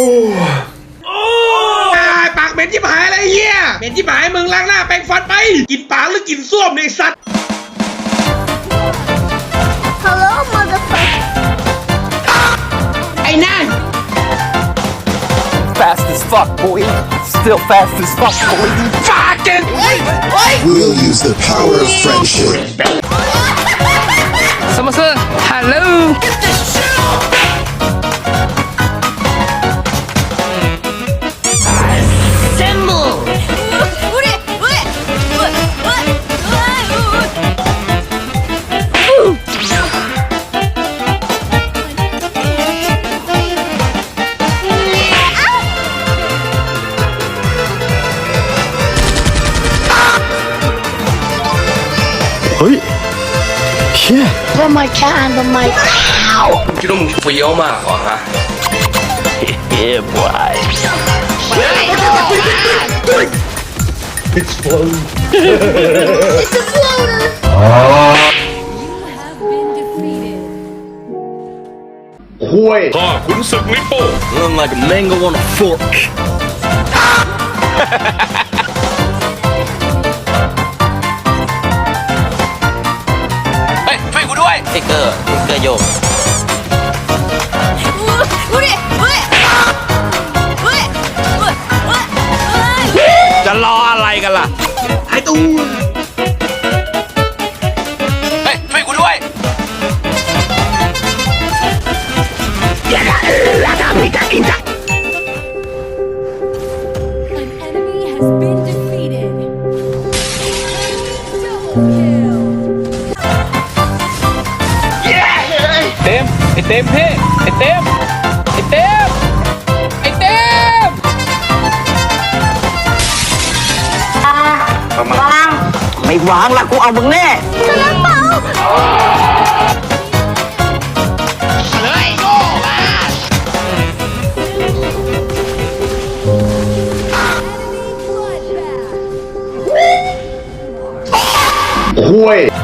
โอ้ปากเหม็นที่หายอะไรเหี้ยเหม็นที่หายมึงล้างหน้าแปรงฟันไป กินปากหรือกินส้วมในสัตว์ Hello motherfucker ไอ้นั่น Fast as fuck boy Still fast as fuck boy Fucking We'll use the power of friendship สมัคร For my cat and for my คิดว่ามึงเฟี้ยวมากเหรอฮะ Yeah, boy. It's a floater. ข้าขุนศึกลิปโป้ Run like a mango on a fork. กเกอร์สติกเกอร์โยกจะรออะไรกันล่ะไอตูนเฮ้ยช่วยกูด้วยพิตาอินตา An enemy has been จ้า เต็มพี่ไอเต็มไอเต็มไอเต็มวางไม่วางละกูเอามึงแน่จะรัย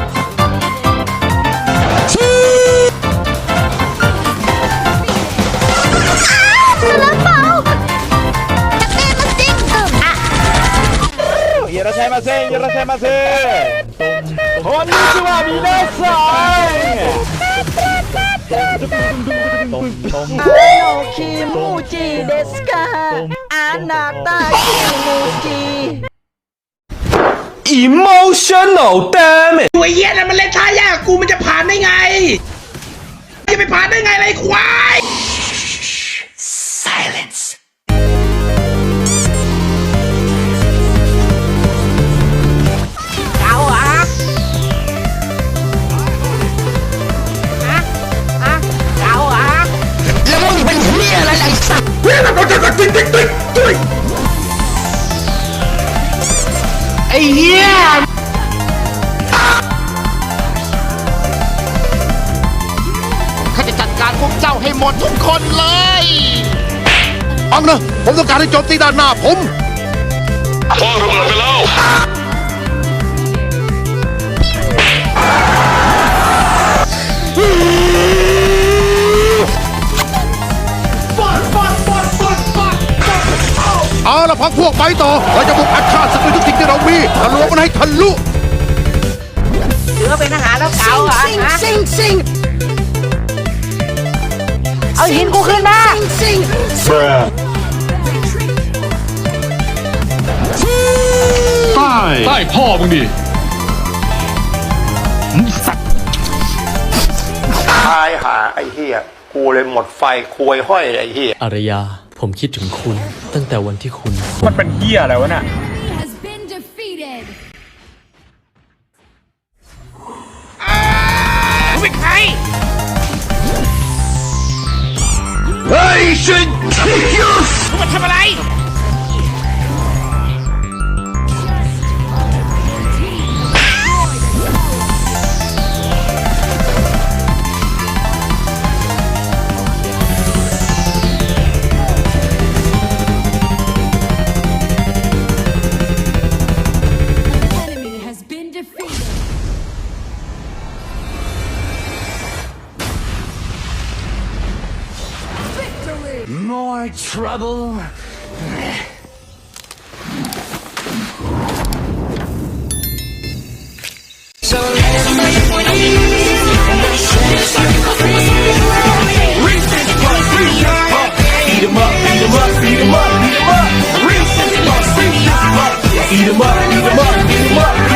しゃいませいらっしゃいませこんにちは皆さんキムチですかあなたキムチ emotional damn it ตัวเหี้ยนั่นมันเล่นท่ายากกูมันจะผ่านได้ไง จะไปผ่านได้ไงไรควาย ห้หมดทุกคนเลยฟังนะผมต้องการให้โจมตีด้านหน้าผมคว้างระเบิดไปแล้วเอาละพักพวกไปต่อ เราจะบุกอัดชาติศึกด้วยทุกสิ่งที่เรามีทะลวงมันให้ทะลุซิงซิงเอาหิ นกูขึ้นมาซิงซิงใต้ใต้พ่อมึงดิตายหาไอ้เหี้ยกูเลยหมดไฟควยห้อยเลยไอ้เหี้ยอารยา ผมคิดถึงคุณ ตั้งแต่วันที่คุณ มันเป็นเหี้ยอะไรวะน่ะ มาทำอะไร more trouble. So Eat em up, eat em up, eat em up, eat em up. Up, up, up, eat em up.